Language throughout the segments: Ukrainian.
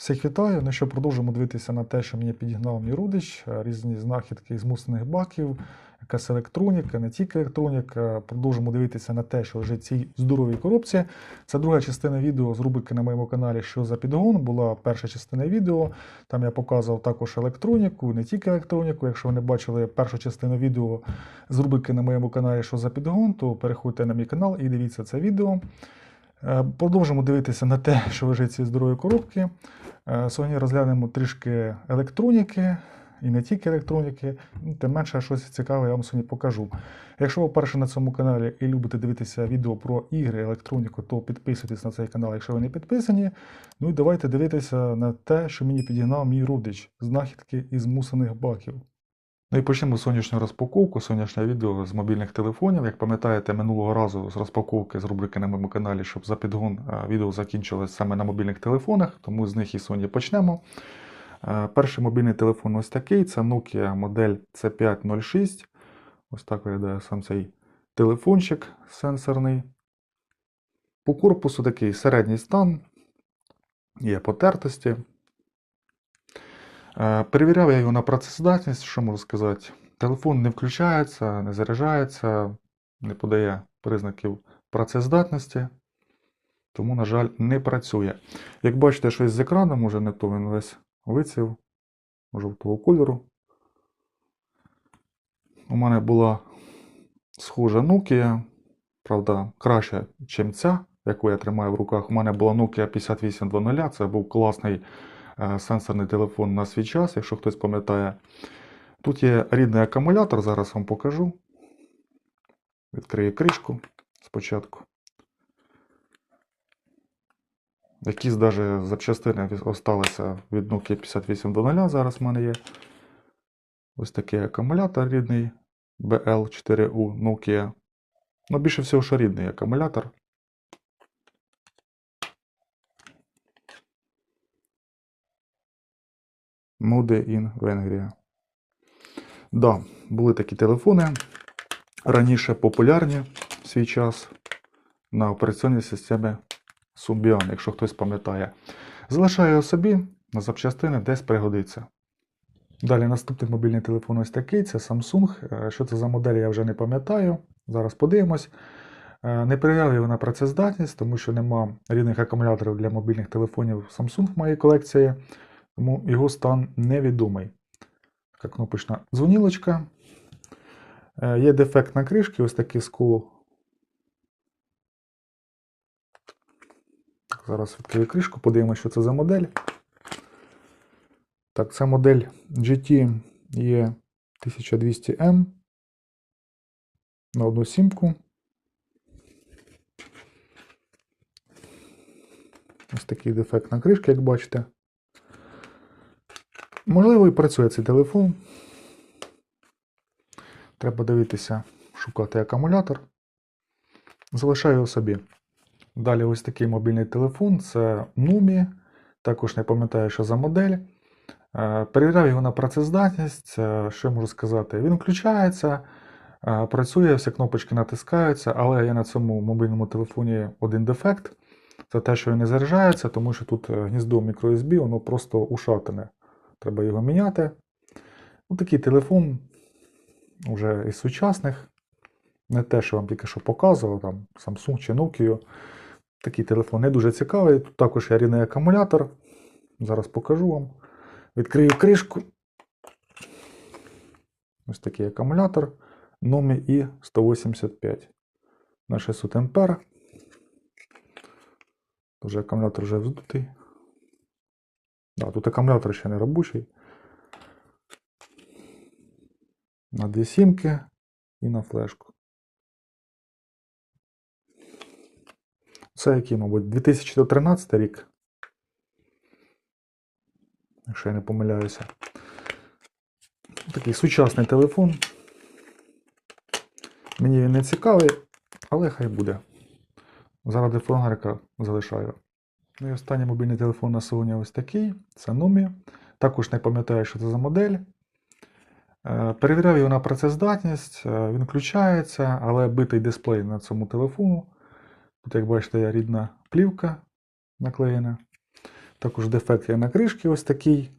Всіх вітаю. Ну що, продовжимо дивитися на те, що мені підігнав мій родич, е, різні знахідки з мусних баків, якась електроніка, не тільки електроніка. Продовжимо дивитися на те, що лежить в цій здоровій коробці. Це друга частина відео з рубрики на моєму каналі Що за підгон. Була перша частина відео. Там я показував також електроніку, не тільки електроніку. Якщо ви не бачили першу частину відео з рубрики на моєму каналі Що за підгон, то переходьте на мій канал і дивіться це відео. Е, Продовжимо дивитися на те, що лежить в цій здоровій коробки. Е, Сьогодні розглянемо трішки електроніки і не тільки електроніки, ну, тим менше щось цікаве я вам сьогодні покажу. Якщо ви вперше на цьому каналі і любите дивитися відео про ігри, електроніку, то підписуйтесь на цей канал, якщо ви не підписані. Ну і давайте дивитися на те, що мені підігнав мій родич знахідки із мусаних баків. Ну і почнемо сьогоднішню розпаковку, сьогоднішнє відео з мобільних телефонів. Як пам'ятаєте, минулого разу з розпаковки з рубрики на моєму каналі, щоб за підгон е, відео закінчилось саме на мобільних телефонах, тому з них і сьогодні почнемо. Е, Перший мобільний телефон ось такий, це Nokia модель C506. Ось так виглядає сам цей телефончик сенсорний. По корпусу такий середній стан, є потертості. Е, Перевіряв я його на працездатність, що можу сказати. Телефон не включається, не заряджається, не подає признаків працездатності, тому, на жаль, не працює. Як бачите, щось з екраном уже не то він весь виців жовтого кольору. У мене була схожа Nokia, правда, краща, ніж ця, яку я тримаю в руках. У мене була Nokia 5800, це був класний сенсорний телефон на свій час, якщо хтось пам'ятає. Тут є рідний акумулятор, зараз вам покажу. Відкрию кришку спочатку. Якісь навіть запчастини залишилися від Nokia 5800, зараз в мене є. Ось такий акумулятор рідний BL4U Nokia. Ну, більше всього, що рідний акумулятор. Mode in Венгрія. Да, були такі телефони. Раніше популярні в свій час на операційній системі Symbian, якщо хтось пам'ятає. Залишаю його собі на запчастини десь пригодиться. Далі наступний мобільний телефон ось такий, це Samsung. Е, Що це за модель, я вже не пам'ятаю. Зараз подивимось. Е, Не перевіряв його на працездатність, тому що нема рідних акумуляторів для мобільних телефонів Samsung в моїй колекції, тому його стан невідомий. Така кнопочна дзвонілочка. Е, Є дефект на кришці, ось такий скол. Зараз відкрию кришку, подивимося, що це за модель. Так, це модель GT є 1200M на одну сімку. Ось такий дефект на кришці, як бачите. Можливо, і працює цей телефон. Треба дивитися, шукати акумулятор. Залишаю його собі. Далі ось такий мобільний телефон це Numi. Також не пам'ятаю, що за модель. Е, Перевіряв його на працездатність. Е, Що я можу сказати? Він включається, е, працює, всі кнопочки натискаються, але є на цьому мобільному телефоні один дефект. Це те, що він не заряджається, тому що тут гніздо microSB, воно просто ушатане. Треба його міняти. Ну, такий телефон вже із сучасних. Не те, що вам тільки що показував, там Samsung чи Nokia. Такий телефон не дуже цікавий. Тут також є рідний акумулятор. Зараз покажу вам. Відкрию кришку. Ось такий акумулятор Nomi i 185 на 600 А. Вже акумулятор вже вздутий. Да, тут акумулятор ще не робочий. На дві сімки і на флешку. Це який, мабуть, 2013 рік. Якщо я не помиляюся. Такий сучасний телефон. Мені він не цікавий, але хай буде. Заради фонарика залишаю. Ну і останній мобільний телефон на сьогодні ось такий. Це Numi. Також не пам'ятаю, що це за модель. Е, Перевіряв його на працездатність, е, він включається, але битий дисплей на цьому телефону. Тут, як бачите, рідна плівка наклеєна. Також дефект є на кришці ось такий.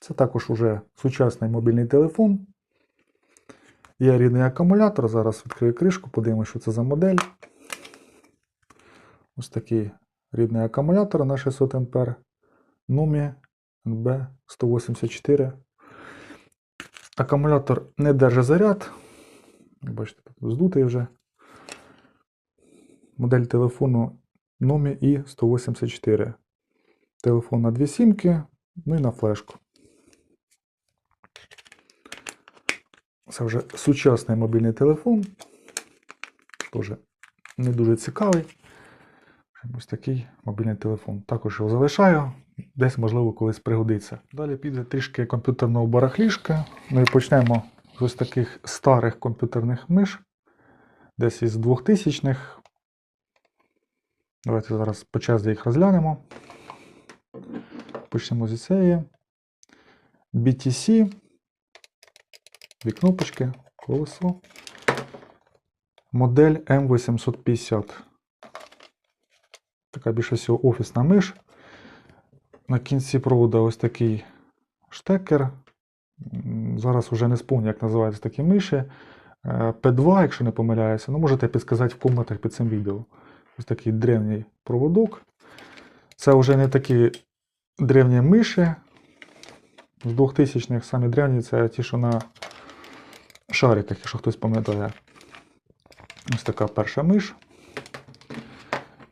Це також уже сучасний мобільний телефон. Є рідний акумулятор. Зараз відкрию кришку, подивимося, що це за модель. Ось такий рідний акумулятор на 600 А. Numia NB184. Акумулятор не держить заряд. Бачите, тут здутий вже. Модель телефону Numia i184. Телефон на дві сімки, ну і на флешку. Це вже сучасний мобільний телефон. Теж не дуже цікавий. Ось такий мобільний телефон. Також його залишаю, десь, можливо, колись пригодиться. Далі піде трішки комп'ютерного барахлішка. Ми почнемо з ось таких старих комп'ютерних миш, десь із 2000-х. Давайте зараз по черзі їх розглянемо. Почнемо зі цієї. BTC. Дві кнопочки, колесо. Модель M850. Така більше всього офісна миш. На кінці проводу ось такий штекер. Зараз вже не спомню, як називаються такі миші. Е, P2, якщо не помиляюся, ну можете підказати в коментах під цим відео. Ось такий древній проводок. Це вже не такі древні миші. З 2000-х самі древні це ті, що на шариках, якщо хтось пам'ятає. Ось така перша миш.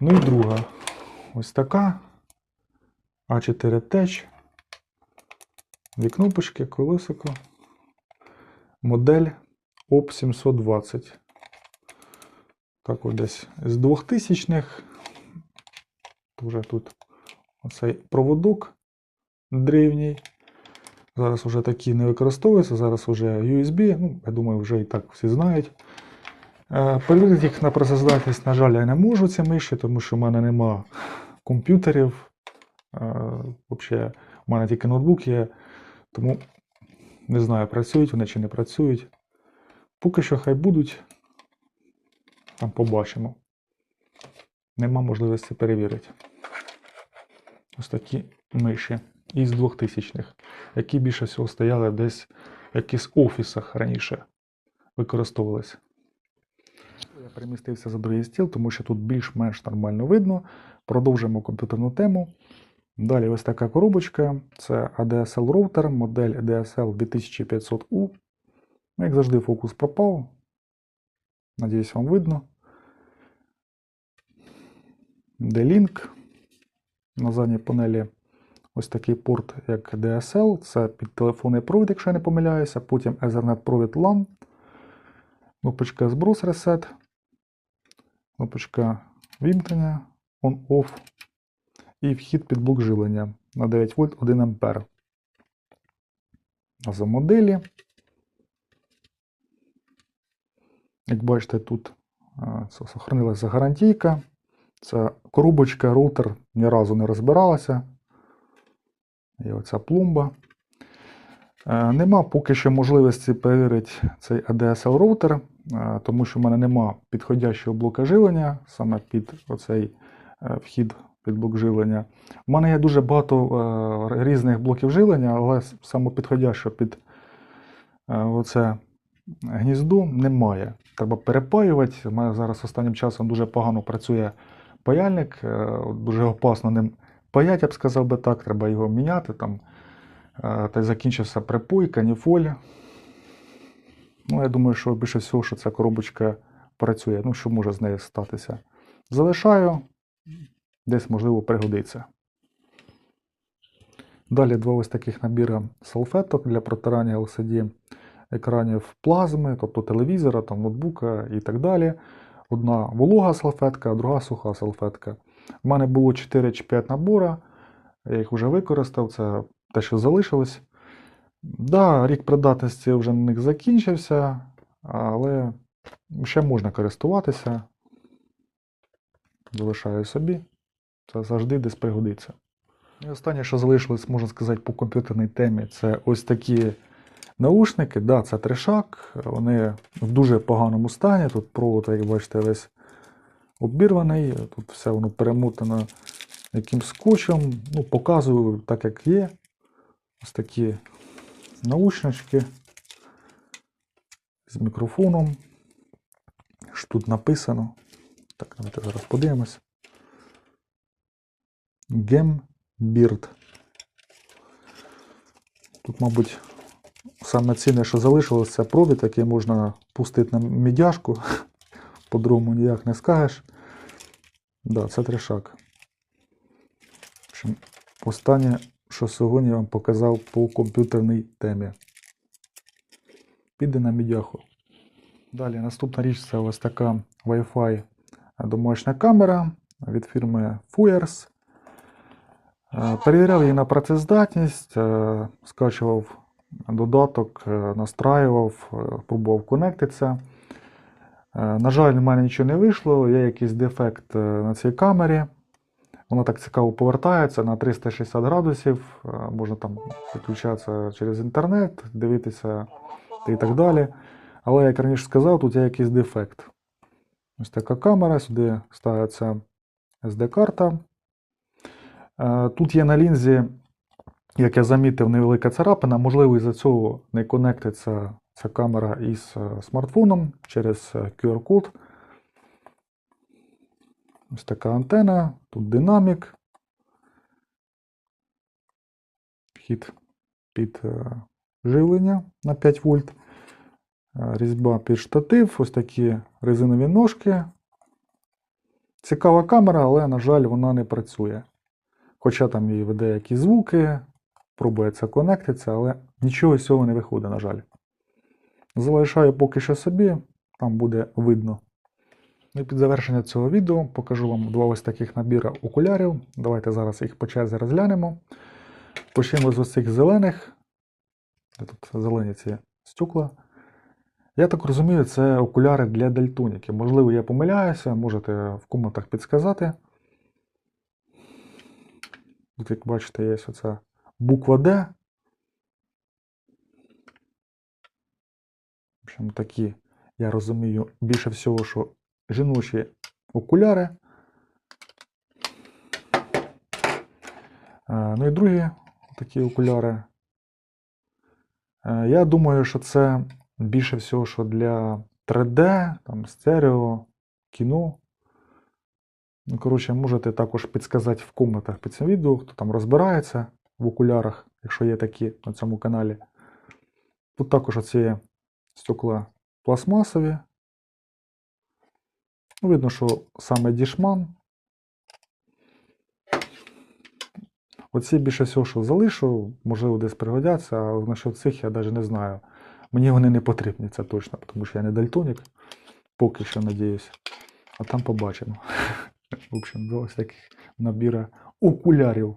Ну і друга. Ось така. А4 Tech. Дві кнопочки, колесико. Модель OP 720. Так от десь з 2000-х. Вже тут оцей проводок древній. Зараз вже такі не використовуються, зараз вже USB, ну, я думаю, вже і так всі знають. Е, Перевірити їх на працездатність, на жаль, я не можу ці миші, тому що в мене нема комп'ютерів. Е, Взагалі, у мене тільки ноутбук є, тому не знаю, працюють вони чи не працюють. Поки що хай будуть, там побачимо. Нема можливості перевірити. Ось такі миші із 2000-х, які більше всього стояли десь в якихось офісах раніше використовувалися. Я перемістився за другий стіл, тому що тут більш-менш нормально видно. Продовжимо комп'ютерну тему. Далі ось така коробочка. Це ADSL роутер, модель ADSL 2500U. Ну, Як завжди, фокус пропав. Надіюсь, вам видно. D-Link. На задній панелі ось такий порт, як DSL. Це під телефонний провід, якщо я не помиляюся. Потім Ethernet провід LAN. Кнопочка зброс Reset. Кнопочка вімкнення On-Off. І вхід під блок живлення на 9 вольт 1 ампер. За моделі. Як бачите, тут а, це сохранилася гарантійка. Це коробочка, роутер ні разу не розбиралася. І оця пломба. Е, Нема поки що можливості перевірити цей ADSL роутер, е, тому що в мене нема підходящого блока живлення, саме під оцей е, вхід під блок живлення. У мене є дуже багато е, різних блоків живлення, але с- саме підходящого під е, оце гніздо немає. Треба перепаювати. У мене зараз останнім часом дуже погано працює паяльник, е, дуже опасно ним паять, я б сказав би так, треба його міняти. Там, е, та й закінчився припой, каніфоль. Ну, я думаю, що більше всього, що ця коробочка працює. Ну, що може з нею статися. Залишаю, десь, можливо, пригодиться. Далі два ось таких набіра салфеток для протирання LCD екранів плазми, тобто телевізора, там, ноутбука і так далі. Одна волога салфетка, а друга суха салфетка. У мене було 4 чи 5 набора, я їх вже використав, це те, що залишилось. Да, рік придатності вже на них закінчився, але ще можна користуватися. Залишаю собі. Це завжди десь пригодиться. І останнє, що залишилось, можна сказати, по комп'ютерній темі, це ось такі наушники. Да, це трешак, вони в дуже поганому стані. Тут провод, як бачите, весь обірваний, тут все воно перемотано яким скотчем. Ну, показую так, як є. Ось такі наушнички з мікрофоном. Що тут написано? Так, давайте зараз подивимось. Гембірд. Тут, мабуть, саме цінне, що залишилось, це провід, який можна пустити на мідяшку. По-другому ніяк не скажеш. Да, це трешак. Останнє, що сьогодні я вам показав по комп'ютерній темі. Піде на мідяху. Далі наступна річ це ось така Wi-Fi домашня камера від фірми Fuers. Е, Перевіряв її на працездатність, е, скачував додаток, е, настраював, пробував конектитися. На жаль, в мене нічого не вийшло, є якийсь дефект на цій камері. Вона так цікаво повертається на 360 градусів. Можна там підключатися через інтернет, дивитися і так далі. Але, як раніше сказав, тут є якийсь дефект. Ось така камера, сюди ставиться SD-карта. Е, Тут є на лінзі, як я замітив, невелика царапина. Можливо, із-за цього не конектиться ця камера із е, смартфоном через е, QR-код. Ось така антена, тут динамік. Вхід під е, живлення на 5 вольт. Різьба під штатив, ось такі резинові ножки. Цікава камера, але, на жаль, вона не працює. Хоча там і веде якісь звуки, пробується конектитися, але нічого з цього не виходить, на жаль. Залишаю поки що собі, там буде видно. Ну і під завершення цього відео покажу вам два ось таких набіра окулярів. Давайте зараз їх по черзі розглянемо. Почнемо з ось цих зелених. Тут зелені ці стекла. Я так розумію, це окуляри для дальтоніки. Можливо, я помиляюся, можете в коментах підсказати. Тут, як бачите, є оця буква D. В общем, такі, я розумію, більше всього, що жіночі окуляри. Е, Ну і другі такі окуляри. Е, Я думаю, що це більше всього, що для 3D, там, стерео, кіно. Ну, коротше, можете також підсказати в коментах під цим відео, хто там розбирається в окулярах, якщо є такі на цьому каналі. Тут також оці стекла пластмасові. Ну, Видно, що саме дішман. Оці більше всього, що залишу, можливо, десь пригодяться, а насчет цих я навіть не знаю. Мені вони не потрібні, це точно, тому що я не дальтонік, поки що надіюсь. А там побачимо. В общем, до ось таких набіра окулярів.